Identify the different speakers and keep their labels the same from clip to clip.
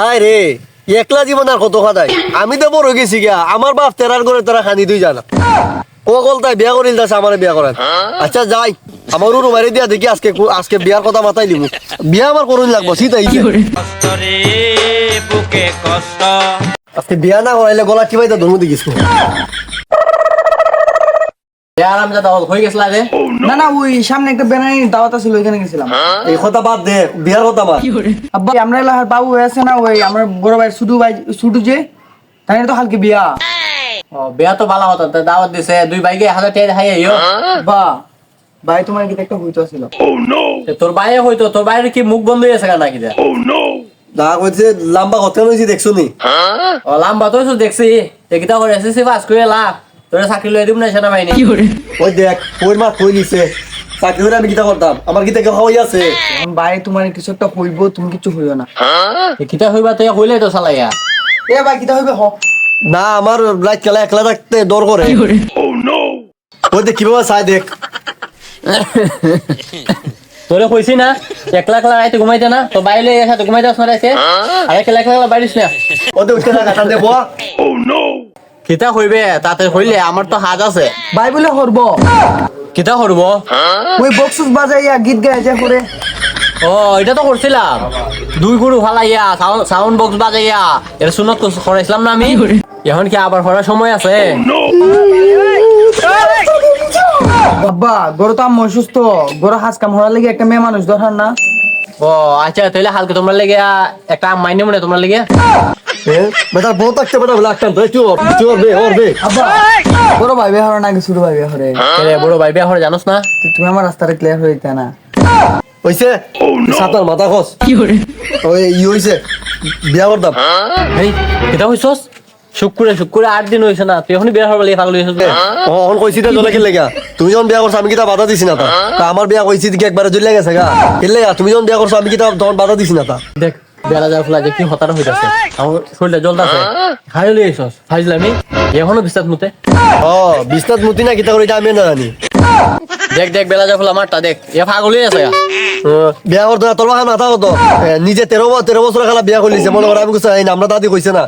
Speaker 1: High রে একলা জীবন আর কত খাদাই আমি তো বড় গেছি গিয়া আমার বাপ তেরার করে তারা খানি দুই জানা। ও কল তাই বিয়া করিল তাছে আমার বিয়া করেন আচ্ছা যাই আমার উরু মারি দিয়া দেখি আজকে আজকে বিয়ার কথা মাথায় দিব বিয়া আমার করুন লাগবো সিতাই
Speaker 2: কষ্ট। রে
Speaker 1: আজকে বিয়া না করাইলে গলা চিবাই তো ধর্ম দেখিস
Speaker 3: আরাম যা দাওয়াত হয়ে গেছিল রে
Speaker 4: না না ওই সামনে একটা বেনানি দাওয়াত ছিল ওইখানে গেছিলাম।
Speaker 1: এই কথা বাদ দে বিয়ার কথা বাদ।
Speaker 4: আব্বা আমরা এলাকার বাবু আছে না ওই আমার বড় ভাই শুধু ভাই শুধু যে তাই তো হালকে বিয়া।
Speaker 3: ও বিয়া তো ভালো হতো দাওয়াত দিছে দুই ভাইকে হাজার টাকা খাই আইও
Speaker 4: বা ভাই তোমার কি একটা হইতো ছিল
Speaker 3: তে তোর বাইরে হইতো তোর বাইরে কি মুখ বন্ধ হয়ে গেছে কেন নাকি দে
Speaker 1: না কইছে লম্বা কথা নইছি দেখছ নি
Speaker 3: ও লাম্বা তো দেখছি। একিটা করে এসএসসি পাস করে লাভ তোরা চাকরি লই দিব না সেনাবাহিনী
Speaker 1: ওই দেখ ওই মা কই নিছে। চাকরি করে আমি কিতা করতাম? আমার কিতা কেউ হই আছে।
Speaker 4: এখন ভাই তোমার কিছু একটা হইব তুমি কিছু হইও না।
Speaker 3: একিটা হইবা তুই হইলে তো চালাইয়া।
Speaker 4: এ ভাই কিটা হইবে হ।
Speaker 1: না আমার লাইট খেলা একলা থাকতে ডর করে। ওই দেখ কীভাবে চাই দেখ।
Speaker 3: তোরে কইছি না একলা একলা রাইতে ঘুমাইতে না তো বাইরে এসে ঘুমাইতে আস না রাইতে আর একলা একলা বাইরিস না।
Speaker 1: ওই দেখ উঠতে থাকা দে বয়া
Speaker 3: কিতা হইবে? তাতে হইলে আমার তো হাত আছে।
Speaker 4: ভাই বলে হরব।
Speaker 3: কিতা করব
Speaker 4: ওই বক্সুস বাজাইয়া গীত গায় যে করে।
Speaker 3: ও এটা তো করছিলাম। দুই গরু ফালাইয়া সাউন্ড বক্স বাজাইয়া। এটা শুনত করাইছিলাম না আমি? এখন কি আবার করার সময় আছে?
Speaker 4: বাবা গরু তো আমি অসুস্থ। গরু হাজ কাম হওয়ার লাগে একটা মেয়ে মানুষ দরকার না।
Speaker 3: ও আচ্ছা তাহলে হালকা তোমরা লেগে একটা মাইনে মনে তোমরা লেগে
Speaker 1: বেটার বউ থাকতে বেটা বলে আসতাম তো চুর চুর বে ওর বে
Speaker 4: আব্বা বড় ভাই বিয়ে হওয়ার নাকি ছোট ভাই বিয়ে হরে
Speaker 3: রে বড় ভাই বিয়া হরে জানোস না?
Speaker 4: তুমি আমার রাস্তাটা ক্লিয়ার হয়ে দিতে না।
Speaker 1: হইছে? সাতার মাথা খস ওই ই হইছে। বিয়া করতাম।
Speaker 3: এই কেটা হইছস? শুক্রে শুক্রে আট দিন হইছে না। তুই এখনই বিয়া হবার লাগে পাগল হইছস
Speaker 1: ও অন কইছি তে জলে খেলে গা তুমি যখন বিয়া করছ আমি কিতা বাধা দিছি না তা? তা আমার বিয়া কইছি কি একবারে জ্বলে গেছে গা। খেলে গা তুমি যখন বিয়া করছ আমি কিতা তখন বাধা দিছি না তা?
Speaker 3: দেখ বেলা যা ফুলা যে কি হতার হইতাছে? আমার শরীরটা জ্বলতাছে। খাই লই আইছস ফাইজলামি এখনও বিশ্বাস মতে।
Speaker 1: ও বিস্তার মুতি না কিতা করে এটা আমি না জানি
Speaker 3: দেখ দেখ বেলা যা ফুলা মারটা দেখ। এ পাগল হয়ে আছে
Speaker 1: বিয়া করতো না তোর বাহা মাথা কত? নিজে তেরো ব- তেরো বছর খেলা বিয়া করলিছে মনে করো আমি কইছি এই আমরা দাদি কইছে না।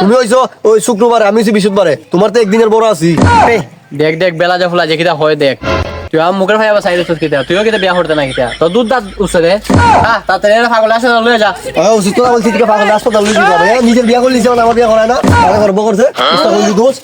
Speaker 1: তুমি হইছো ওই শুক্রবারে আমি হইছি বৃহস্পতিবারে। তোমার তো একদিনের বড় আছি।
Speaker 3: দেখ দেখ বেলা যা ফুলা যে কিটা হয় দেখ। তুই আমার মুখের ভাই আবার সাইড কিটা তুইও কিটা বিয়া করতে না কিটা তো দুধ দাঁত উঠছে রে হ্যাঁ তাড়াতাড়ি এরা পাগল আসে লয়ে যা।
Speaker 1: ও, অসুস্থ না বলছি আছে হাসপাতাল লইছি যাবে। নিজের বিয়া করলি মানে আমার বিয়া করায় না। আরে গর্ব করছে দোষ।